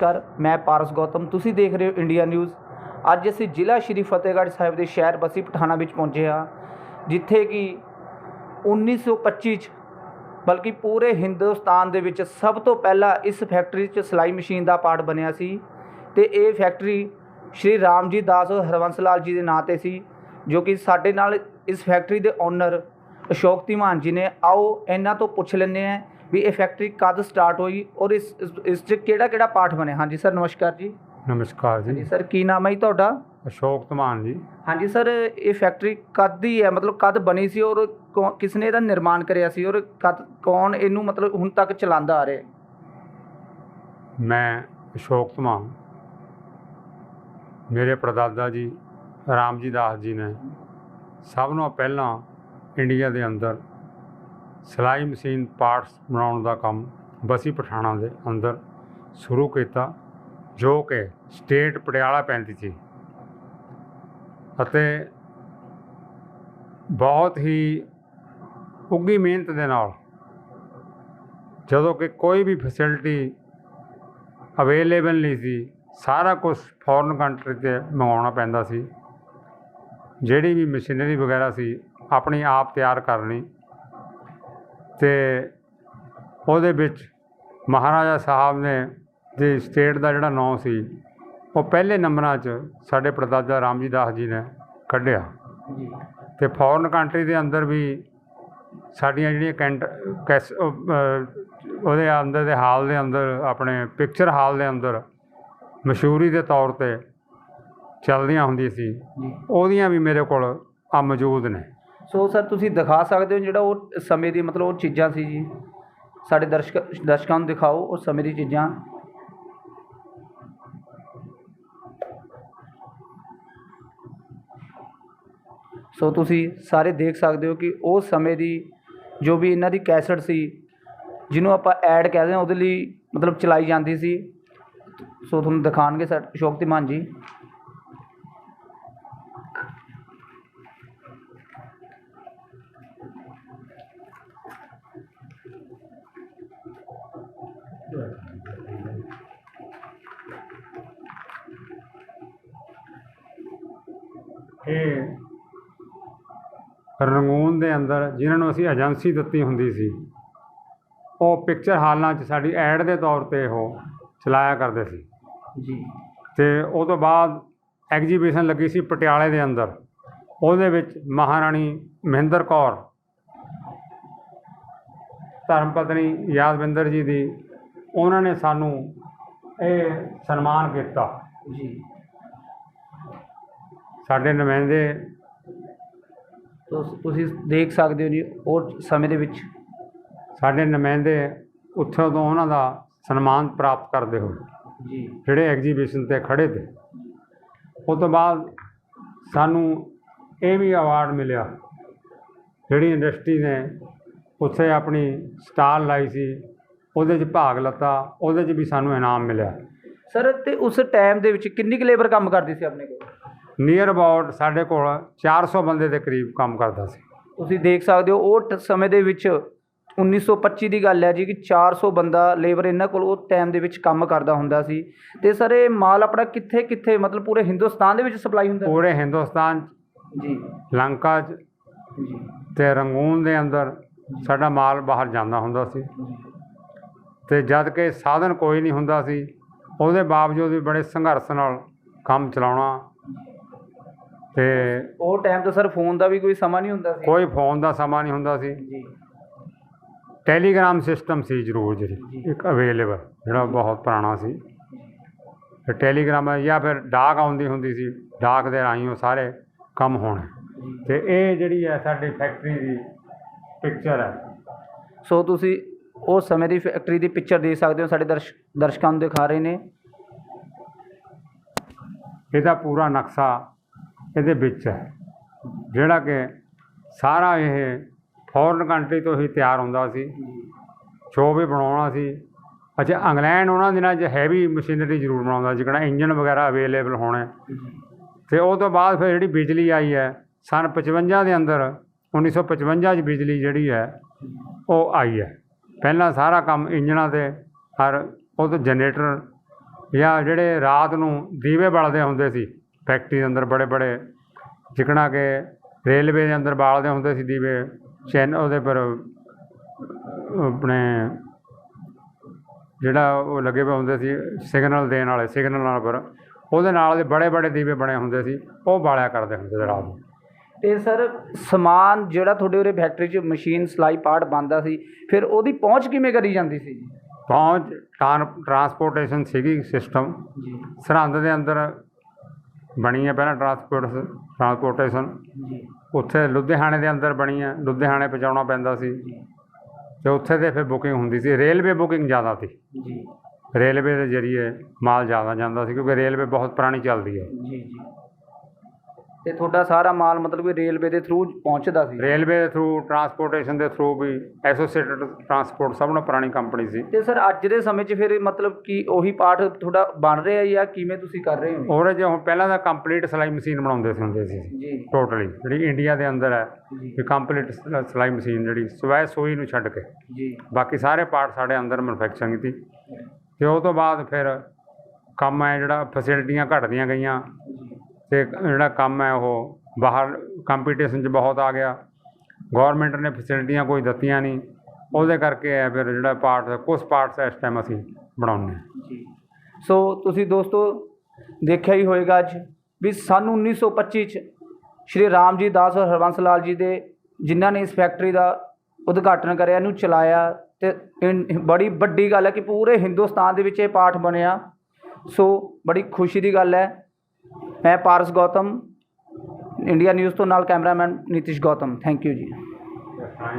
ਨਮਸਕਾਰ, ਮੈਂ ਪਾਰਸ ਗੌਤਮ, ਤੁਸੀਂ ਦੇਖ ਰਹੇ ਹੋ ਇੰਡੀਆ ਨਿਊਜ਼। ਅੱਜ ਅਸੀਂ ਜ਼ਿਲ੍ਹਾ ਸ਼੍ਰੀ ਫਤਿਹਗੜ੍ਹ ਸਾਹਿਬ ਦੇ ਸ਼ਹਿਰ ਬਸੀ ਪਠਾਣਾ ਵਿੱਚ ਪਹੁੰਚੇ ਹਾਂ, ਜਿੱਥੇ ਕਿ 1925 ਚ, ਬਲਕਿ ਪੂਰੇ ਹਿੰਦੁਸਤਾਨ ਦੇ ਵਿੱਚ ਸਭ ਤੋਂ ਪਹਿਲਾਂ ਇਸ ਫੈਕਟਰੀ 'ਚ ਸਿਲਾਈ ਮਸ਼ੀਨ ਦਾ ਪਾਰਟ ਬਣਿਆ ਸੀ ਤੇ ਇਹ ਫੈਕਟਰੀ ਸ਼੍ਰੀ ਰਾਮਜੀ ਦਾਸ ਹਰਵੰਸ ਲਾਲ ਜੀ ਦੇ ਨਾਂ ਤੇ ਸੀ, ਜੋ ਕਿ ਸਾਡੇ ਨਾਲ ਇਸ ਫੈਕਟਰੀ ਦੇ ਓਨਰ ਅਸ਼ੋਕ ਧੀਮਾਨ ਜੀ ਨੇ। ਆਓ, ਇਹਨਾਂ ਤੋਂ ਪੁੱਛ ਲੈਂਦੇ ਹਾਂ ਵੀ ਇਹ ਫੈਕਟਰੀ ਕਦ ਸਟਾਰਟ ਹੋਈ ਔਰ ਇਸ ਇਸ- 'ਚ ਕਿਹੜਾ ਕਿਹੜਾ ਪਾਰਟ ਬਣਿਆ? ਹਾਂਜੀ ਸਰ ਨਮਸਕਾਰ ਜੀ। ਨਮਸਕਾਰ ਜੀ। ਸਰ ਕੀ ਨਾਮ ਹੈ ਜੀ ਤੁਹਾਡਾ? ਅਸ਼ੋਕ ਧਮਾਨ ਜੀ। ਹਾਂਜੀ ਸਰ ਇਹ ਫੈਕਟਰੀ ਕਦ ਦੀ ਹੈ? ਮਤਲਬ ਕਦ ਬਣੀ ਸੀ ਔਰ ਕਿਸ ਨੇ ਇਹਦਾ ਨਿਰਮਾਣ ਕਰਿਆ ਸੀ ਔਰ ਕਦ ਕੌਣ ਇਹਨੂੰ ਮਤਲਬ ਹੁਣ ਤੱਕ ਚਲਾਉਂਦਾ ਆ ਰਿਹਾ? ਮੈਂ ਅਸ਼ੋਕ ਧਮਾਨ। ਮੇਰੇ ਪੜਦਾਦਾ ਜੀ ਰਾਮਜੀ ਦਾਸ ਜੀ ਨੇ ਸਭ ਨੂੰ ਪਹਿਲਾਂ ਇੰਡੀਆ ਦੇ ਅੰਦਰ ਸਿਲਾਈ ਮਸ਼ੀਨ ਪਾਰਟਸ ਬਣਾਉਣ ਦਾ ਕੰਮ ਬਸੀ ਪਠਾਣਾ ਦੇ ਅੰਦਰ ਸ਼ੁਰੂ ਕੀਤਾ, ਜੋ ਕਿ ਸਟੇਟ ਪਟਿਆਲਾ ਪੈਂਦੀ ਸੀ। ਅਤੇ ਬਹੁਤ ਹੀ ਉੱਗੀ ਮਿਹਨਤ ਦੇ ਨਾਲ ਜਦੋਂ ਕਿ ਕੋਈ ਵੀ ਫੈਸਿਲਿਟੀ ਅਵੇਲੇਬਲ ਨਹੀਂ ਸੀ, ਸਾਰਾ ਕੁਝ ਫੋਰਨ ਕੰਟਰੀ ਤੇ ਮੰਗਵਾਉਣਾ ਪੈਂਦਾ ਸੀ। ਜਿਹੜੀ ਵੀ ਮਸ਼ੀਨਰੀ ਵਗੈਰਾ ਸੀ, ਆਪਣੀ ਆਪ ਤਿਆਰ ਕਰਨੀ ਤੇ ਉਹਦੇ ਵਿੱਚ ਮਹਾਰਾਜਾ ਸਾਹਿਬ ਨੇ ਦੇ ਸਟੇਟ ਦਾ ਜਿਹੜਾ ਨਾਂ ਸੀ ਉਹ ਪਹਿਲੇ ਨੰਬਰਾਂ 'ਚ ਸਾਡੇ ਪੜਦਾਦਾ ਰਾਮਜੀ ਦਾਸ ਜੀ ਨੇ ਕੱਢਿਆ। ਜੀ। ਤੇ ਫੋਰਨ ਕੰਟਰੀ ਦੇ ਅੰਦਰ ਵੀ ਸਾਡੀਆਂ ਜਿਹੜੀਆਂ ਕੈਂਟ ਕੈਸ ਉਹਦੇ ਅੰਦਰ ਦੇ ਹਾਲ ਦੇ ਅੰਦਰ ਆਪਣੇ ਪਿਕਚਰ ਹਾਲ ਦੇ ਅੰਦਰ ਮਸ਼ਹੂਰੀ ਦੇ ਤੌਰ ਤੇ ਚੱਲਦੀਆਂ ਹੁੰਦੀਆਂ ਸੀ। ਜੀ। ਉਹਦੀਆਂ ਵੀ ਮੇਰੇ ਕੋਲ ਆ ਮੌਜੂਦ ਨੇ। ਸੋ ਸਰ ਤੁਸੀਂ ਦਿਖਾ ਸਕਦੇ ਹੋ ਜਿਹੜਾ ਉਹ ਸਮੇਂ ਦੀ ਮਤਲਬ ਉਹ ਚੀਜ਼ਾਂ ਸੀ ਜੀ। ਸਾਡੇ ਦਰਸ਼ਕ, ਦਰਸ਼ਕਾਂ ਨੂੰ ਦਿਖਾਓ ਉਹ ਸਮੇਂ ਦੀ ਚੀਜ਼ਾਂ। ਸੋ ਤੁਸੀਂ ਸਾਰੇ ਦੇਖ ਸਕਦੇ ਹੋ ਕਿ ਉਹ ਸਮੇਂ ਦੀ ਜੋ ਵੀ ਇਹਨਾਂ ਦੀ ਕੈਸਟ ਸੀ, ਜਿਹਨੂੰ ਆਪਾਂ ਐਡ ਕਹਿੰਦੇ ਹਾਂ, ਉਹਦੇ ਲਈ ਮਤਲਬ ਚਲਾਈ ਜਾਂਦੀ ਸੀ। ਸੋ ਤੁਹਾਨੂੰ ਦਿਖਾਣਗੇ ਸਰ ਅਸ਼ੋਕ ਧੀਮਾਨ ਜੀ। ਇਹ ਰੰਗੂਨ ਦੇ ਅੰਦਰ ਜਿਨ੍ਹਾਂ ਨੂੰ ਅਸੀਂ ਏਜੰਸੀ ਦਿੱਤੀ ਹੁੰਦੀ ਸੀ ਉਹ ਪਿਕਚਰ ਹਾਲਾਂ 'ਚ ਸਾਡੀ ਐਡ ਦੇ ਤੌਰ ਤੇ ਉਹ ਚਲਾਇਆ ਕਰਦੇ ਸੀ। ਜੀ। ਤੇ ਉਹ ਤੋਂ ਬਾਅਦ ਐਗਜੀਬਿਸ਼ਨ ਲੱਗੀ ਸੀ ਪਟਿਆਲੇ ਦੇ ਅੰਦਰ। ਉਹਦੇ ਵਿੱਚ ਮਹਾਰਾਣੀ ਮਹਿੰਦਰ ਕੌਰ ਧਰਮ ਪਤਨੀ ਯਾਦਵਿੰਦਰ ਜੀ ਦੀ ਉਹਨਾਂ ਨੇ ਸਾਨੂੰ ਇਹ ਸਨਮਾਨ ਕੀਤਾ। ਜੀ। ਸਾਡੇ ਨੁਮਾਇੰਦੇ ਤੋ ਤੁਸੀਂ ਦੇਖ ਸਕਦੇ ਹੋ ਜੀ ਉਹ ਸਮੇਂ ਦੇ ਵਿੱਚ। ਸਾਡੇ ਨੁਮਾਇੰਦੇ ਉੱਥੋਂ ਤੋਂ ਉਹਨਾਂ ਦਾ ਸਨਮਾਨ ਪ੍ਰਾਪਤ ਕਰਦੇ ਹੋਏ ਜੀ। ਜਿਹੜੇ ਐਗਜੀਬਿਸ਼ਨ ਤੇ ਖੜੇ ਤੇ। ਉਹ ਤੋਂ ਬਾਅਦ ਸਾਨੂੰ ਇਹ ਵੀ ਅਵਾਰਡ ਮਿਲਿਆ ਜਿਹੜੀ ਇੰਡਸਟਰੀ ਨੇ ਉੱਥੇ ਆਪਣੀ ਸਟਾਲ ਲਾਈ ਸੀ ਉਹਦੇ 'ਚ ਭਾਗ ਲੱਤਾ ਉਹਦੇ 'ਚ ਵੀ ਸਾਨੂੰ ਇਨਾਮ ਮਿਲਿਆ। ਸਰ ਤੇ ਉਸ ਟਾਈਮ ਦੇ ਵਿੱਚ ਕਿੰਨੀ ਕੁ ਲੇਬਰ ਕੰਮ ਕਰਦੀ ਸੀ ਆਪਣੇ ਕੋਲ? ਨੀਅਰ ਅਬਾਊਟ ਸਾਡੇ ਕੋਲ 400 ਬੰਦੇ ਦੇ ਕਰੀਬ ਕੰਮ ਕਰਦਾ ਸੀ। ਤੁਸੀਂ ਦੇਖ ਸਕਦੇ ਹੋ ਉਹ ਟ- ਸਮੇਂ ਦੇ ਵਿੱਚ 1925 ਦੀ ਗੱਲ ਹੈ ਜੀ ਕਿ 400 ਬੰਦਾ ਲੇਬਰ ਇਹਨਾਂ ਕੋਲ ਉਹ ਟਾਈਮ ਦੇ ਵਿੱਚ ਕੰਮ ਕਰਦਾ ਹੁੰਦਾ ਸੀ। ਤੇ ਸਰ ਇਹ ਮਾਲ ਆਪਣਾ ਕਿੱਥੇ ਕਿੱਥੇ ਮਤਲਬ ਪੂਰੇ ਹਿੰਦੁਸਤਾਨ ਦੇ ਵਿੱਚ ਸਪਲਾਈ ਹੁੰਦਾ ਪੂਰੇ ਹਿੰਦੁਸਤਾਨ 'ਚ, ਜੀ। ਲੰਕਾ 'ਚ ਜੀ। ਤੇ ਰੰਗੂਨ ਦੇ ਅੰਦਰ ਸਾਡਾ ਮਾਲ ਬਾਹਰ ਜਾਂਦਾ ਹੁੰਦਾ ਸੀ। ਤੇ ਜਦ ਕਿ ਸਾਧਨ ਕੋਈ ਨਹੀਂ ਹੁੰਦਾ ਸੀ ਉਹਦੇ ਬਾਵਜੂਦ ਵੀ ਬੜੇ ਸੰਘਰਸ਼ ਨਾਲ ਕੰਮ ਚਲਾਉਣਾ ਤੇ ਉਹ ਟਾਈਮ ਤੇ ਸਰ ਫੋਨ ਦਾ ਵੀ ਕੋਈ ਸਮਾਂ ਨਹੀਂ ਹੁੰਦਾ ਸੀ। ਕੋਈ ਫੋਨ ਦਾ ਸਮਾਂ ਨਹੀਂ ਹੁੰਦਾ ਸੀ। ਜੀ। ਟੈਲੀਗ੍ਰਾਮ ਸਿਸਟਮ ਸੀ ਜ਼ਰੂਰ। ਜਿਹੜੀ ਇੱਕ ਅਵੇਲੇਬਲ ਜਿਹੜਾ ਬਹੁਤ ਪੁਰਾਣਾ ਸੀ। ਤੇ ਟੈਲੀਗ੍ਰਾਮ ਜਾਂ ਫਿਰ ਡਾਕ ਆਉਂਦੀ ਹੁੰਦੀ ਸੀ। ਡਾਕ ਦੇ ਰਾਹੀਂ ਉਹ ਸਾਰੇ ਕੰਮ ਹੋਣੇ। ਤੇ ਇਹ ਜਿਹੜੀ ਹੈ ਸਾਡੀ ਫੈਕਟਰੀ ਦੀ ਪਿਕਚਰ ਹੈ। ਸੋ ਤੁਸੀਂ ਉਹ ਸਮੇਂ ਦੀ ਫੈਕਟਰੀ ਦੀ ਪਿਕਚਰ ਦੇਖ ਸਕਦੇ ਹੋ। ਸਾਡੇ ਦਰਸ਼ ਦਰਸ਼ਕਾਂ ਨੂੰ ਦਿਖਾ ਰਹੇ ਨੇ। ਇਹਦਾ ਪੂਰਾ ਨਕਸ਼ਾ ਇਹਦੇ ਵਿੱਚ ਹੈ। ਜਿਹੜਾ ਕਿ ਸਾਰਾ ਇਹ ਫੋਰਨ ਕੰਟਰੀ ਤੋਂ ਹੀ ਤਿਆਰ ਹੁੰਦਾ ਸੀ। ਜੋ ਵੀ ਬਣਾਉਣਾ ਸੀ। ਅੱਛਾ, ਇੰਗਲੈਂਡ ਉਹਨਾਂ ਦਿਨਾਂ 'ਚ ਹੈਵੀ ਮਸ਼ੀਨਰੀ ਜ਼ਰੂਰ ਬਣਾਉਂਦਾ ਸੀ। ਕਿਹੜਾ ਇੰਜਨ ਵਗੈਰਾ ਅਵੇਲੇਬਲ ਹੋਣੇ। ਤੇ ਉਹ ਤੋਂ ਬਾਅਦ ਫਿਰ ਜਿਹੜੀ ਬਿਜਲੀ ਆਈ ਹੈ, ਸਨ 55 ਦੇ ਅੰਦਰ 1955 'ਚ ਬਿਜਲੀ ਜਿਹੜੀ ਹੈ, ਉਹ ਆਈ ਹੈ। ਪਹਿਲਾਂ ਸਾਰਾ ਕੰਮ ਇੰਜਣਾਂ ਤੇ ਹਰ ਉਹ ਤੋਂ ਜਨਰੇਟਰ ਜਾਂ ਜਿਹੜੇ ਰਾਤ ਨੂੰ ਦੀਵੇ ਬਲਦੇ ਹੁੰਦੇ ਸੀ ਫੈਕਟਰੀ ਦੇ ਅੰਦਰ ਬੜੇ ਬੜੇ ਜਿਕਣਾ ਕਿ ਰੇਲਵੇ ਦੇ ਅੰਦਰ ਬਾਲਦੇ ਹੁੰਦੇ ਸੀ ਦੀਵੇ ਚੈਨ ਉਹਦੇ ਪਰ ਆਪਣੇ ਜਿਹੜਾ ਉਹ ਲੱਗੇ ਪਏ ਹੁੰਦੇ ਸੀ ਸਿਗਨਲ ਦੇਣ ਵਾਲੇ ਸਿਗਨਲ ਨਾਲ ਪਰ ਉਹਦੇ ਨਾਲ ਦੇ ਬੜੇ ਬੜੇ ਦੀਵੇ ਬਣੇ ਹੁੰਦੇ ਸੀ ਉਹ ਬਾਲਿਆ ਕਰਦੇ ਹੁੰਦੇ ਸੀ ਰਾਤ ਨੂੰ। ਤੇ ਸਰ ਸਮਾਨ ਜਿਹੜਾ ਤੁਹਾਡੇ ਉਰੇ ਫੈਕਟਰੀ 'ਚ ਮਸ਼ੀਨ ਸਲਾਈ ਪਾਰਟ ਬਣਦਾ ਸੀ ਫਿਰ ਉਹਦੀ ਪਹੁੰਚ ਕਿਵੇਂ ਕਰੀ ਜਾਂਦੀ ਸੀ ਜੀ? ਪਹੁੰਚ ਟਰਾਂਸਪੋਰਟੇਸ਼ਨ ਸੀਗੀ ਸਿਸਟਮ ਜੀ। ਸਰਹੰਦ ਦੇ ਅੰਦਰ ਬਣੀ ਹੈ ਪਹਿਲਾਂ ਟਰਾਂਸਪੋਰਟ ਟਰਾਂਸਪੋਰਟੇਸ਼ਨ ਉੱਥੇ ਲੁਧਿਆਣੇ ਦੇ ਅੰਦਰ ਬਣੀ ਹੈ ਲੁਧਿਆਣੇ ਪਹੁੰਚਾਉਣਾ ਪੈਂਦਾ ਸੀ। ਤੇ ਉੱਥੇ ਤੇ ਫਿਰ ਬੁਕਿੰਗ ਹੁੰਦੀ ਸੀ। ਰੇਲਵੇ ਬੁਕਿੰਗ ਜ਼ਿਆਦਾ ਸੀ। ਜੀ। ਰੇਲਵੇ ਦੇ ਜ਼ਰੀਏ ਮਾਲ ਜ਼ਿਆਦਾ ਜਾਂਦਾ ਸੀ ਕਿਉਂਕਿ ਰੇਲਵੇ ਬਹੁਤ ਪੁਰਾਣੀ ਚੱਲਦੀ ਹੈ ਜੀ ਜੀ। ਤੇ ਤੁਹਾਡਾ ਸਾਰਾ ਮਾਲ ਮਤਲਬ ਕਿ ਰੇਲਵੇ ਦੇ ਥਰੂ ਪਹੁੰਚਦਾ ਸੀ। ਰੇਲਵੇ ਦੇ ਥਰੂ ਟਰਾਂਸਪੋਰਟੇਸ਼ਨ ਦੇ ਥਰੂ ਵੀ ਐਸੋਸੀਏਟਡ ਟਰਾਂਸਪੋਰਟ ਸਭ ਨਾਲੋਂ ਪੁਰਾਣੀ ਕੰਪਨੀ ਸੀ। ਤੇ ਸਰ ਅੱਜ ਦੇ ਸਮੇਂ 'ਚ ਫਿਰ ਮਤਲਬ ਕਿ ਉਹੀ ਪਾਰਟ ਤੁਹਾਡਾ ਬਣ ਰਿਹਾ ਜਾਂ ਕਿਵੇਂ ਤੁਸੀਂ ਕਰ ਰਹੇ ਹੋ? ਉਹਦੇ 'ਚ ਹੁਣ ਪਹਿਲਾਂ ਤਾਂ ਕੰਪਲੀਟ ਸਿਲਾਈ ਮਸ਼ੀਨ ਬਣਾਉਂਦੇ ਸੀ ਹੁੰਦੇ ਸੀ। ਜੀ। ਟੋਟਲੀ ਜਿਹੜੀ ਇੰਡੀਆ ਦੇ ਅੰਦਰ ਹੈ ਜੀ। ਵੀ ਕੰਪਲੀਟ ਸਿਲਾਈ ਮਸ਼ੀਨ ਜਿਹੜੀ ਸਵੈ ਸੂਈ ਨੂੰ ਛੱਡ ਕੇ। ਜੀ। ਬਾਕੀ ਸਾਰੇ ਪਾਰਟ ਸਾਡੇ ਅੰਦਰ ਮੈਨੂਫੈਕਚਰਿੰਗ ਕੀਤੀ। ਤੇ ਉਹ ਤੋਂ ਬਾਅਦ ਫਿਰ ਕੰਮ ਹੈ ਜਿਹੜਾ ਫੈਸਿਲਿਟੀਆਂ ਘਟਦੀਆਂ ਗਈਆਂ। ਤੇ ਜਿਹੜਾ ਕੰਮ ਹੈ ਉਹ ਬਾਹਰ ਕੰਪੀਟੀਸ਼ਨ 'ਚ ਬਹੁਤ ਆ ਗਿਆ। ਗਵਰਨਮੈਂਟ ਨੇ ਫੈਸਿਲਿਟੀਆਂ ਕੋਈ ਦਿੱਤੀਆਂ ਨਹੀਂ। ਉਹਦੇ ਕਰਕੇ ਹੈ ਫਿਰ ਜਿਹੜਾ ਪਾਰਟ ਕੁਝ ਪਾਰਟਸ ਇਸ ਟਾਈਮ ਅਸੀਂ ਬਣਾਉਂਦੇ ਹਾਂ। ਜੀ। ਸੋ ਤੁਸੀਂ ਦੋਸਤੋ ਦੇਖਿਆ ਹੀ ਹੋਵੇਗਾ ਅੱਜ ਵੀ ਸਨ 1925 ਚ ਸ਼੍ਰੀ ਰਾਮ ਜੀ ਦਾਸ ਔਰ ਹਰਬੰਸ ਲਾਲ ਜੀ ਦੇ ਜਿਨ੍ਹਾਂ ਨੇ ਇਸ ਫੈਕਟਰੀ ਦਾ ਉਦਘਾਟਨ ਕਰਿਆ, ਇਹਨੂੰ ਚਲਾਇਆ ਤੇ ਇਨ- ਬੜੀ ਵੱਡੀ ਗੱਲ ਹੈ ਕਿ ਪੂਰੇ ਹਿੰਦੁਸਤਾਨ ਦੇ ਵਿੱਚ ਇਹ ਪਾਠ ਬਣਿਆ। ਸੋ ਬੜੀ ਖੁਸ਼ੀ ਦੀ ਗੱਲ ਹੈ। ਮੈਂ ਪਾਰਸ ਗੌਤਮ ਇੰਡੀਆ ਨਿਊਜ਼ ਤੋਂ ਨਾਲ cameraman Nitish Gautam. Thank you ji.